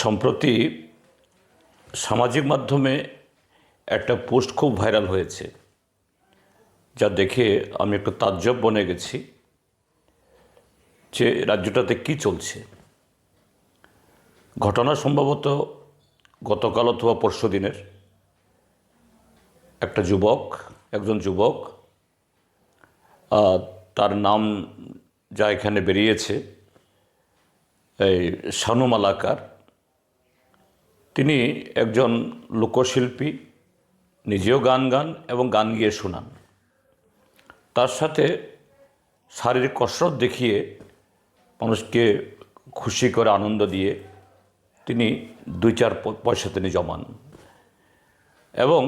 সম্প্রতি সামাজিক মাধ্যমে একটা পোস্ট খুব ভাইরাল হয়েছে, যা দেখে আমি একটু তাজ্জব বনে গেছি যে রাজ্যটাতে কি চলছে। ঘটনা সম্ভবত গতকাল অথবা পরশু দিনের। একটা যুবক, একজন যুবক তার নাম যা এখানে বেরিয়েছে, এই শানু মালাকার তিনি একজন লোকশিল্পী, নিজেও গান গান এবং গান গিয়ে শোনান। তার সাথে শারীরিক কসরত দেখিয়ে মানুষকে খুশি করে আনন্দ দিয়ে তিনি দুই চার পয়সা তিনি জমান। এবং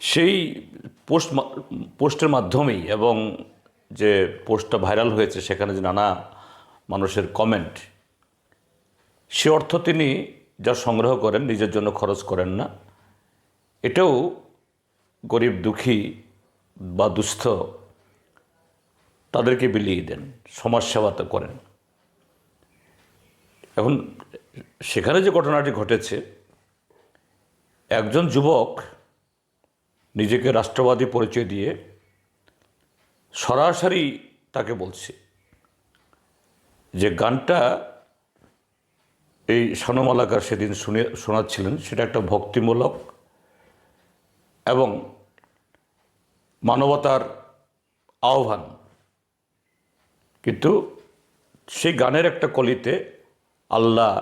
সেই পোস্ট পোস্টের মাধ্যমেই এবং যে পোস্টটা ভাইরাল হয়েছে সেখানে যে নানা মানুষের কমেন্ট, সে অর্থ তিনি যা সংগ্রহ করেন, নিজের জন্য খরচ করেন না। এটাও গরিব, দুঃখী বা দুস্থ তাদেরকে বিলিয়ে দেন, সমাজসেবা তো করেন। এখন সেখানে যে ঘটনাটি ঘটেছে, একজন যুবক নিজেকে রাষ্ট্রবাদী পরিচয় দিয়ে সরাসরি তাকে বলছে যে, গানটা এই সনমালাকার সেদিন শুনে, শোনাচ্ছিলেন, সেটা একটা ভক্তিমূলক এবং মানবতার আহ্বান। কিন্তু সেই গানের একটা কলিতে আল্লাহ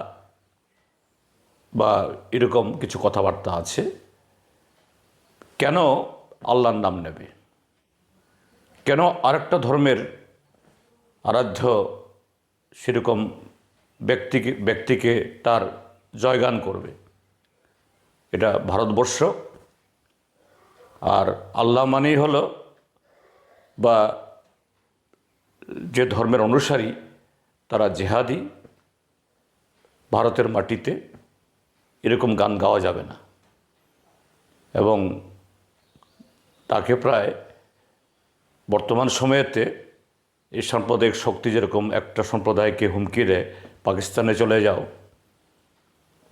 বা এরকম কিছু কথাবার্তা আছে, কেন আল্লাহর নাম নেবে? কেন আরেকটা ধর্মের আরাধ্য সেরকম ব্যক্তিকে ব্যক্তিকে তার জয়গান করবে। এটা ভারতবর্ষ। আর আল্লাহ মানেই হলো বা যে ধর্মের অনুসারী তারা জেহাদি, ভারতের মাটিতে এরকম গান গাওয়া যাবে না। এবং তাকে প্রায় বর্তমান সময়েতে এই সাম্প্রদায়িক শক্তি যেরকম একটা সম্প্রদায়কে হুমকি দেয় পাকিস্তানে চলে যাও।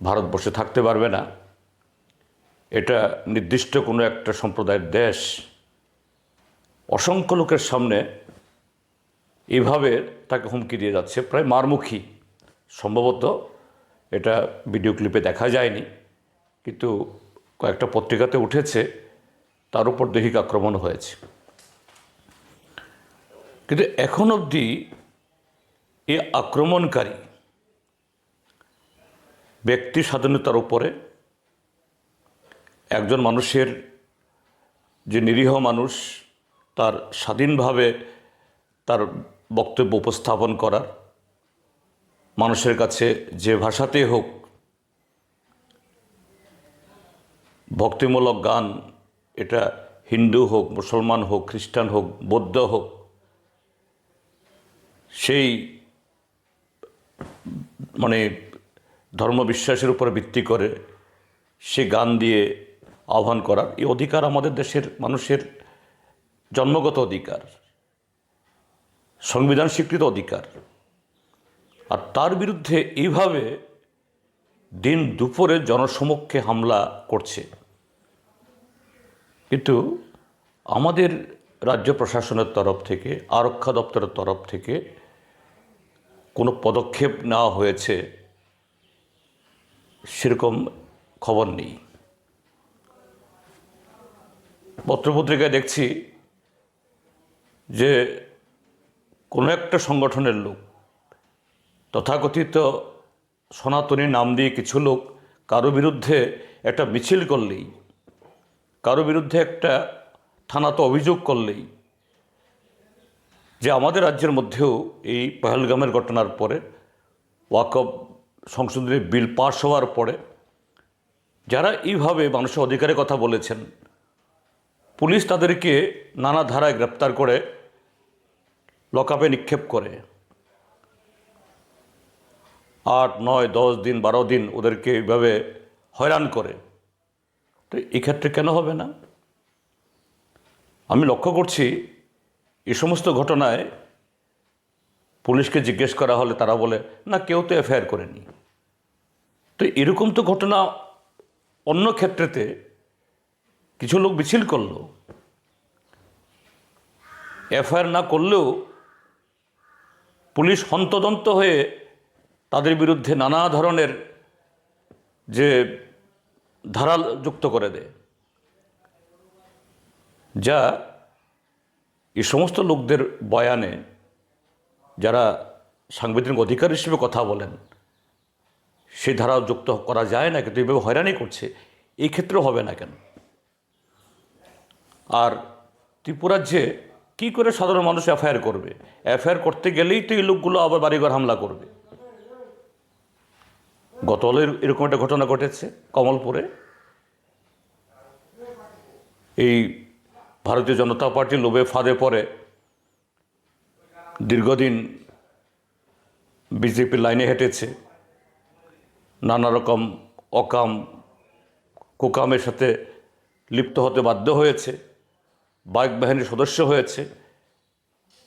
ভারতবর্ষে থাকতে পারবে না। এটা নির্দিষ্ট কোনো একটা সম্প্রদায়ের দেশ। অসংখ্য লোকের সামনে এভাবে তাকে হুমকি দিয়ে যাচ্ছে, প্রায় মারমুখী। সম্ভবত এটা ভিডিও ক্লিপে দেখা যায়নি, কিন্তু কয়েকটা পত্রিকাতে উঠেছে, তার উপর দৈহিক আক্রমণ হয়েছে। কিন্তু এখন অবধি এ আক্রমণকারী ব্যক্তি স্বাধীনতার উপরে একজন মানুষের যে নিরীহ মানুষ, তার স্বাধীনভাবে তার বক্তব্য উপস্থাপন করার, মানুষের কাছে যে ভাষাতেই হোক ভক্তিমূলক গান, এটা হিন্দু হোক, মুসলমান হোক, খ্রিস্টান হোক, বৌদ্ধ হোক, সেই মানে ধর্মবিশ্বাসের উপরে ভিত্তি করে সে গান দিয়ে আহ্বান করার। এই অধিকার আমাদের দেশের মানুষের জন্মগত অধিকার, সংবিধান স্বীকৃত অধিকার। আর তার বিরুদ্ধে এইভাবে দিন দুপুরে জনসমক্ষে হামলা করছে। কিন্তু আমাদের রাজ্য প্রশাসনের তরফ থেকে, আরক্ষা দপ্তরের তরফ থেকে কোনো পদক্ষেপ নেওয়া হয়েছে সেরকম খবর নেই। পত্রপত্রিকায় দেখছি যে কোনো একটা সংগঠনের লোক, তথাকথিত সনাতনী নাম দিয়ে কিছু লোক কারও বিরুদ্ধে একটা মিছিল করলেই, কারও বিরুদ্ধে একটা থানাতে অভিযোগ করলেই, যে আমাদের রাজ্যের মধ্যেও এই পহেলগামের ঘটনার পরে ওয়াকব সংশোধনী বিল পাস হওয়ার পরে যারা এইভাবে মানুষের অধিকারের কথা বলেছেন, পুলিশ তাদেরকে নানা ধারায় গ্রেপ্তার করে লকআপে নিক্ষেপ করে। আট, নয়, দশ দিন, বারো দিন ওদেরকে এইভাবে হয়রান করে। তো এক্ষেত্রে কেন হবে না? আমি লক্ষ্য করছি এ সমস্ত ঘটনায় পুলিশকে জিজ্ঞেস করা হলে তারা বলে, না, কেউ তো এফআইআর করেনি। তো এরকম তো ঘটনা অন্য ক্ষেত্রেতে কিছু লোক মিছিল করল। এফআইআর না করলেও পুলিশ হন্তদন্ত হয়ে তাদের বিরুদ্ধে নানা ধরনের যে ধারা যুক্ত করে দেয়, যা এই সমস্ত লোকদের বয়ানে যারা সাংবিধানিক অধিকার হিসেবে কথা বলেন সে ধারা যুক্ত করা যায় না, কিন্তু এইভাবে হয়রানি করছে, এই ক্ষেত্রেও হবে না কেন? আর ত্রিপুরাজ্যে কী করে সাধারণ মানুষ এফআইআর করবে? এফআইআর করতে গেলেই তো এই লোকগুলো আবার বাড়িঘর হামলা করবে। গতকালের এরকম একটা ঘটনা ঘটেছে কমলপুরে। এই ভারতীয় জনতা পার্টি লোভে ফাঁদে পড়ে দীর্ঘদিন বিজেপি লাইনে হেঁটেছে। নানা রকম অকাম, কুকামের সাথে লিপ্ত হতে বাধ্য হয়েছে, বাইক বাহিনীর সদস্য হয়েছে।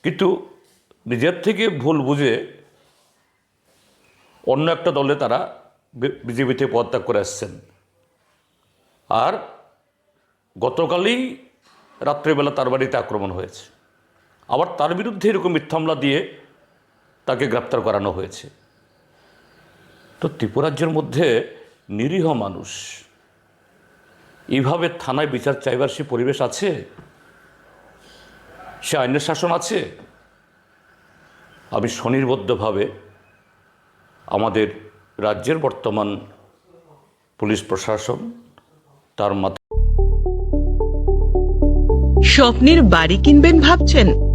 কিন্তু নিজের থেকে ভুল বুঝে অন্য একটা দলে তারা বিজেপিতে পদত্যাগ করে আসছেন। আর গতকালই রাত্রেবেলা তার বাড়িতে আক্রমণ হয়েছে। আবার তার বিরুদ্ধে এরকম মিথ্যা মামলা দিয়ে তাকে গ্রেপ্তার করানো হয়েছে। তো ত্রিপুরাজ্যের মধ্যে নিরীহ মানুষ এইভাবে থানায় বিচার চাইবার সে পরিবেশ আছে? সে আইনের শাসন আছে? আমি স্বনির্বদ্ধভাবে আমাদের রাজ্যের বর্তমান পুলিশ প্রশাসন তার মাধ্যমে স্বপ্নের বাড়ি কিনবেন ভাবছেন?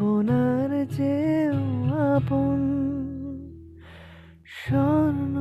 আপনার যে আপন স্বর্ণ